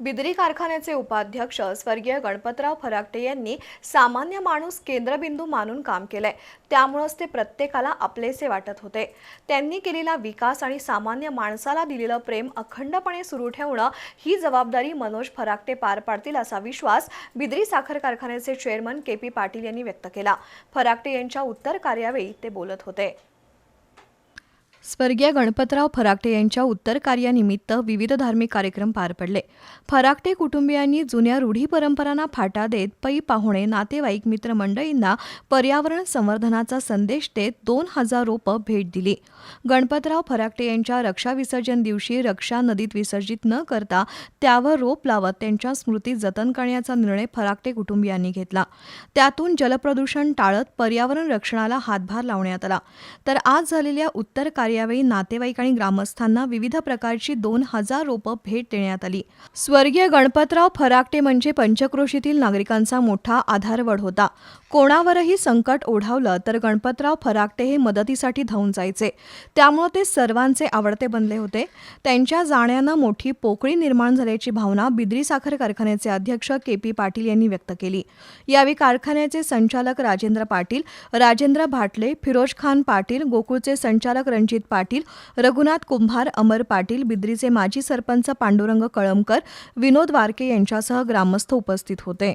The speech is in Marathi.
बिदरी कारखान्याचे उपाध्यक्ष स्वर्गीय गणपतराव फराकटे यांनी सामान्य माणूस केंद्रबिंदू मानून काम केलंय. त्यामुळंच ते प्रत्येकाला आपलेसे वाटत होते. त्यांनी केलेला विकास आणि सामान्य माणसाला दिलेलं प्रेम अखंडपणे सुरू ठेवणं ही जबाबदारी मनोज फराकटे पार पाडतील असा विश्वास बिदरी साखर कारखान्याचे चेअरमन के पी पाटील यांनी व्यक्त केला. फराकटे यांच्या उत्तर कार्यावेळी ते बोलत होते. स्वर्गीय गणपतराव फराकटे यांच्या उत्तर कार्यानिमित्त विविध धार्मिक कार्यक्रम पार पडले. फराकटे कुटुंबियांनी जुन्या रूढी परंपरांना फाटा देत पै पाहुणे नातेवाईक मित्रमंडळींना पर्यावरण संवर्धनाचा संदेश देत दोन हजार रोपं भेट दिली. गणपतराव फराकटे यांच्या रक्षा विसर्जन दिवशी रक्षा नदीत विसर्जित न करता त्यावर रोप लावत त्यांच्या स्मृती जतन करण्याचा निर्णय फराकटे कुटुंबियांनी घेतला. त्यातून जलप्रदूषण टाळत पर्यावरण रक्षणाला हातभार लावण्यात आला. तर आज झालेल्या उत्तर यावेळी नातेवाईक आणि ग्रामस्थांना विविध प्रकारची दोन हजार रोपं भेट देण्यात आली. स्वर्गीय गणपतराव फराकटे म्हणजे पंचक्रोशीतील नागरिकांचा मोठा आधारवड होता. कोणावरही संकट ओढावलं तर गणपतराव फराकटे हे मदतीसाठी धावून जायचे. त्यामुळे ते सर्वांचे आवडते बनले होते. त्यांच्या जाण्यानं मोठी पोकळी निर्माण झाल्याची भावना बिद्री साखर कारखान्याचे अध्यक्ष के पी पाटील यांनी व्यक्त केली. यावेळी कारखान्याचे संचालक राजेंद्र पाटील राजेंद्र भाटले फिरोज खान पाटील गोकुळचे संचालक रणजित पाटील रघुनाथ कुंभार अमर पाटील बिद्रीचे माजी सरपंच पांडुरंग कळमकर विनोद वारके यांच्यासह ग्रामस्थ उपस्थित होते.